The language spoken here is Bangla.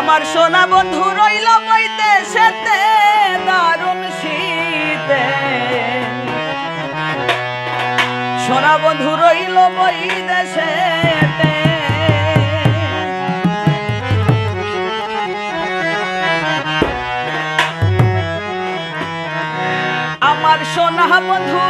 আমার সোনা বন্ধু রইল বইতে, সেতে দারুণ শীতে। সোনা বন্ধু রইল বই দেশে আমার সোনা বন্ধু